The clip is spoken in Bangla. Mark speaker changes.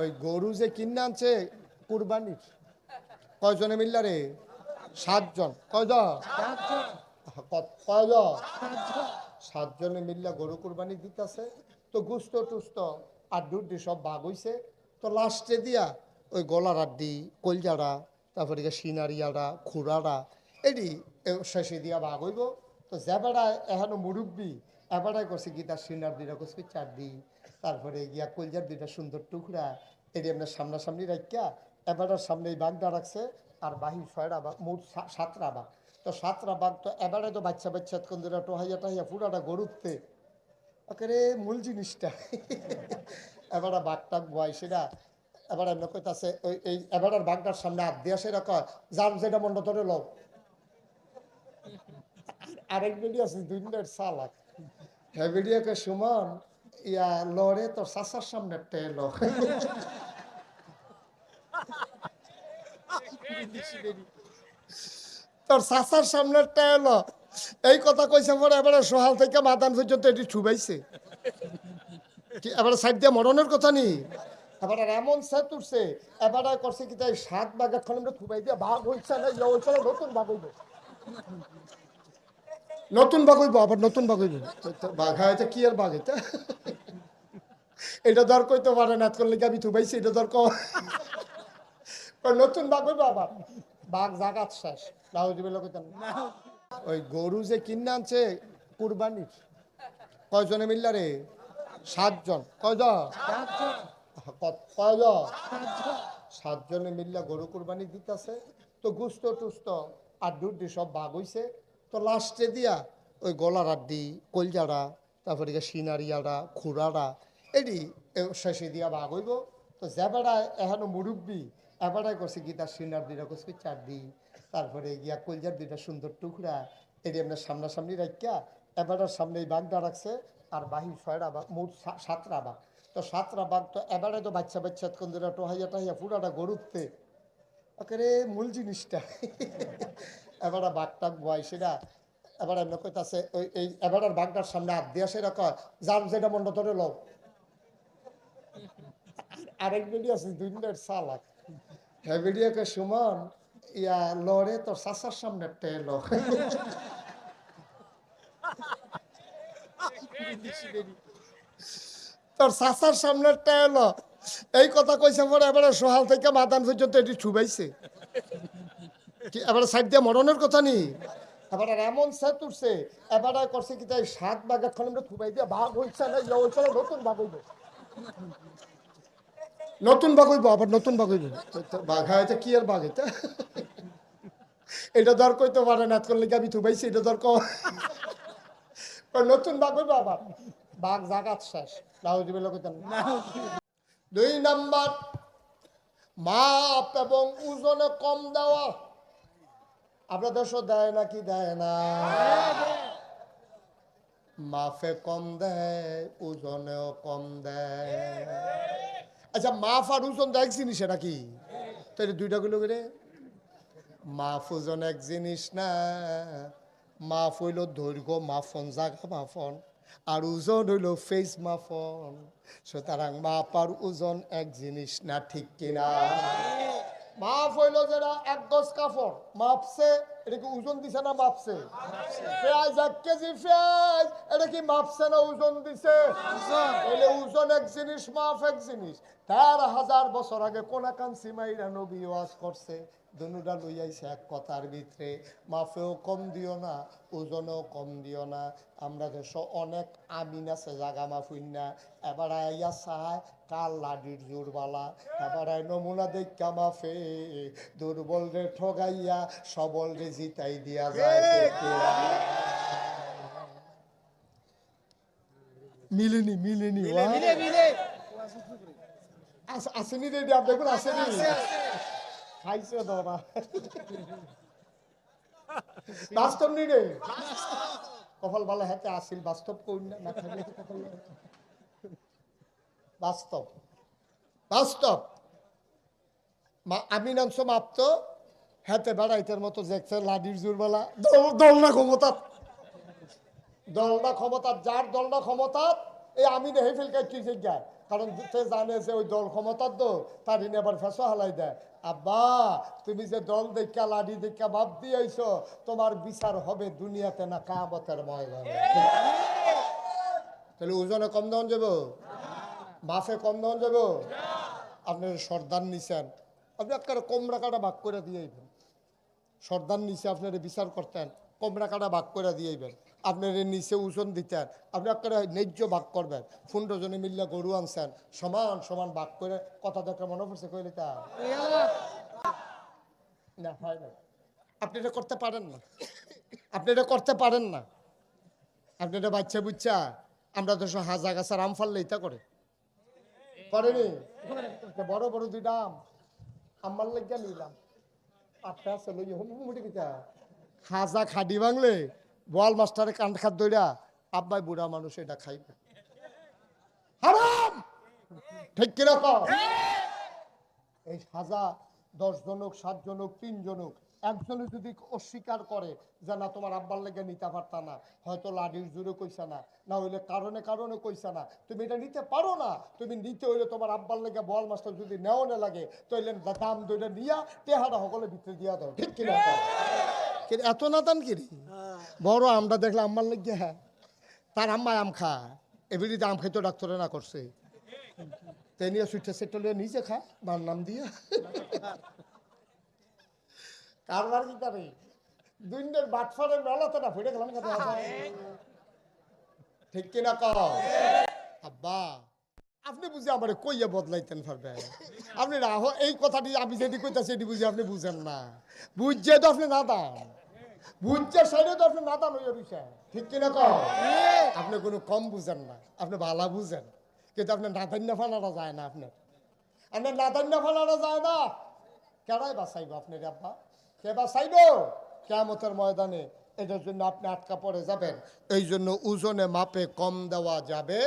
Speaker 1: ওই গরু যে কিনে আনছে কুরবানির কয়জনে মিল্লা রে? সাতজন। কয়জন? সাতজনে মিল্লা গরু কুরবানি দিতেছে। তো গুস্ত টুস্ত আর দুটি সব বাঘ হইছে। তো লাস্টে দিয়া ওই গলার আড্ডি, কলজাড়া, তারপরে গিয়ে সিনারিয়াড়া খুড়াড়া এটি শেষে দিয়া বাঘ হইব। তো যেবাড়া এখনও মুরব্বী এবারাই করছে গীতার সিনার দুইটা করছে চারদি তারপরে গিয়া কলজার দুইটা সুন্দর টুকরা, এটি আপনার সামনাসামনি রাখিয়া এবারের সামনে এই বাঘটা রাখছে, আর বাহির ছয়টা বাঘ মোট সাতটা বাঘ তো সাতটা বাঘ তো এবারে তো বাচ্চা বাচ্চা কোন দিন টোহাইয়া টাহিয়া পুরাটা গরুতে ওকে মূল জিনিসটা। এবার বাঘটা বয় সেটা, এবার এমন কইতাছে, ওই, এই এবার বাঘটার সামনে হাত দিয়া সেটা কয়, যার যেটা মন্ড ধরে লও। আরেক ভিডিও আছে, দুই মিনিট সালাক হ্যাঁ ভিডিওকে সুমন, ইয়া লড়ে তোর চাচার সামনে টেল। তোর চাচার সামনে টেল। এই কথা কইছে পরে এবারে সোহাল থেকে মাদান পর্যন্ত এটি ছুবাইছে। এবারে সাইড দিয়ে মরণের কথা নি? এবার এমন সেট উঠছে এবার করছে কি তাই সাত বাঘ এখন আমরা থুবাই দিয়ে ভাগ হইছে না ইয়ে হইছে না, নতুন ভাগ হইব নতুন বাঘ হইব, আবার নতুন বাঘ হইব। বাঘ হয়েছে কি আর বাঘ এটা? এটা দর কইতে পারে না করলে আমি থুবাইছি, এটা দর নতুন বাঘ হইব আবার। বাঘ জাগাত শেষ। ওই গরু যে কিনে আনছে, কুরবানির, কয়জনে মিল্লা রে? সাতজন। কয়জন? সাতজনে মিল্লা গরু কুরবানি দিতেছে। তো গুস্ত টুস্ত, আর দুটি সব বাঘ হইছে। তো লাস্টে দিয়া ওই গলার আড্ডি, কলজাড়া, তারপরে সিনারিয়াড়া খুড়াড়া এটি শেষে দিয়া বাঘ হইব। তো যেবাড়া এখনও মুরব্বী এবারাই করছে গীতার সিনার দুইটা করছে চারদি তারপরে গিয়া কলজার দুইটা সুন্দর টুকরা এটি আপনার সামনাসামনি রাখিয়া এবারের সামনে এই বাঘটা রাখছে, আর বাহির ছয়টা বাঘ, মোট সাতটা বাঘ। তো সাতটা বাঘ তো এবারে তো বাচ্চা বাচ্চা কোন দিন টোহাইয়া টাহিয়া পুরাটা গরুতে ওকে মূল জিনিসটা। এবার বাঘটা বয় সেটা এবার এমন কইতাছে, ওই, এই এবার বাঘটার সামনে হাত দিয়া সেটা কয়, যার যেটা মন্ড ধরে লও। আরেক ভিডিও আছে দুই মিনিট সালাক হ্যাঁ ভিডিওকে সুমন, ইয়া লড়ে তোর চাচার সামনে টেল তোর চাচার সামনে টেল এই কথা কইছে পরে এবারে সোহাল থেকে মাদান পর্যন্ত এটি ছুবাইছে। এবারে সাইড দিয়ে মরণের কথা নি? এবার এমন সেট উঠছে এবার করছে কি তাই সাত বাঘ এখন আমরা থুবাই দিয়ে ভাগ হইছে না ইয়ে হইছে না, নতুন ভাগ হইব। নতুন বাঘ হইব, আবার নতুন বাঘ হইব। বাঘ হয়েছে কি আর বাঘ এটা? এটা দর কইতে পারে না করলে আমি থুবাইছি এটা দর নতুন বাঘ হইব আবার। বাঘ জাগাত শেষ কইতাম না। দুই নাম্বার, মাপ এবং ওজনে কম দেওয়া। আপনার দেশও দেয় নাকি দেয় না? মাফে কম দেয়, ওজনেও কম দেয়। আচ্ছা মাফ আর ওজন দেয় এক জিনিস এটা কি এটা দুইটা গুলো করে। মাফ, ওজন এক জিনিস না। মাফ হইল দৈর্ঘ্য, মাফন জাগা মাফন। আর ওজন হইল ফেস মাফন। সুতরাং মাপ আর ওজন এক জিনিস না, ঠিক কিনা? মাপ হইল যেটা এক গজ কাপড় মাপছে, এটা কি ওজন দিছে না মাপছে? পেঁয়াজ এক কেজি পেঁয়াজ, এটা কি মাপছে না ওজন দিছে? এলে ওজন এক জিনিস মাফ এক জিনিস। তেরো হাজার বছর আগে কোন কোনাকান সিমাইরা নবী ওয়াজ করছে। দুনুটা লই আইছে এক কথার ভিতরে মাফেও কম দিও না ওজনেও কম দিও না। আমরা দেশ অনেক আমিন আছে জাগা মাফুইন না। এবার আইয়া চায় কাল লাডির জোরবালা। এবার আই নমুনা দেখা মাফে। দুর্বল রে ঠগাইয়া সবল রে জিতাই দিয়া যায়। মিলেনি মিলেনি আস- আসেনি রেডি আপনার আসেনি। খাইছে ধরা বাস্তব নি রে। কপাল ভালো হাতে আসিল, বাস্তব কই না না খাইলে কপাল বাস্তব। বাস্তব। আমি নাংশ মাপত হাতে বেড়াইতের মতো দেখছে লাডির জোরবেলা। দল- দলনা ক্ষমতা। দলনা ক্ষমতা, যার দলনা ক্ষমতা, এই আমি নেহে ফেলকাই কি যে গায়। কারণ সে জানে যে ওই দল ক্ষমতার তো তার আবার ফেসো হালাই দেয়। আব্বা, তুমি যে দল দেখা লাডি দেখা ভাব দিয়েছ, তোমার বিচার হবে দুনিয়াতে না কামতের ময়দানে। তাহলে ওজনে কম দাম যাব? মাফে কম দাম যাব? আপনার সর্দার নিছেন। আপনি একটা কমরা কাটা ভাগ করে দিয়েইবেন সর্দার নিচে আপনার বিচার করতেন। কমরা কাটা ভাগ করে দিয়েইবেন আপনার নিচে ওজন দিতেন। আপনি একটা ন্যায্য ভাগ করবেন। পনেরো জনে মিললে গরু আনছেন, সমান সমান ভাগ করে কথা দেখে মনে পড়ছে কইলে তা? আপনি এটা করতে পারেন না। আপনি এটা করতে পারেন না। আপনি এটা বাচ্চা বুচ্চা, আমরা তো সব হাজা গাছার আম ফাললে এটা করে। করেনি? বড় বড় দুইটা আম আমার লেগে নিলাম আপনার কিতা হাজা খাডি বাংলে বল মাস্টারে কান খাত দইরা আব্বাই বুড়া মানুষ এটা খাইবে। হারাম! ঠিক কীরকম এই সাজা দশ জনক সাত জনক তিন জনক একজনে যদি অস্বীকার করে যে না তোমার আব্বার লেগে নিতে পারতা না হয়তো লাডির জোরে কইসা না না হইলে কারণে কারণে কইসা না তুমি এটা নিতে পারো না তুমি নিতে হইলে তোমার আব্বার লেগে বল মাস্টার যদি নেও না লাগে তাইলে দাম দইটা নিয়া টেহারা সকলে ভিতরে দিয়া দাও ঠিক কিনা কিন্তু এত না দান কিরি বড় আমরা দেখলে আম্মার লেগে হ্যাঁ। তার আম্মা আম খা এবিলিতে আম খাইতো ডাক্তারে না করছে। তাই সেটটা নিজে খায় মার নাম দিয়ে। কারবার কি বাটফারে মেলাতে না, ফুটে গেলাম কথা ঠিক কিনা কও? আব্বা, আপনি বুঝি আমার কইয়া বদলাইতেন পারবেন আপনি রাহ, এই কথাটি আমি যেটি কইতাছি, এটি বুঝি আপনি বুঝেন না। বুঝছে তো আপনি না দান। বুঝছে সাইডে তো আপনি না দান হইয়া বিষয় ঠিক কিনা কও? আপনি কোনো কম বুঝেন না, আপনি ভালা বুঝেন। কিন্তু আপনার নাদান্য ফালানো যায় না আপনার। আপনার নাদান্য ফালানো যায় না। কেডাই বাঁচাইব আপনার আব্বা? কে বাঁচাইব? কেমতের ময়দানে এটার জন্য আপনি আটকা পড়ে যাবেন। এই জন্য ওজনে মাপে কম দেওয়া যাবে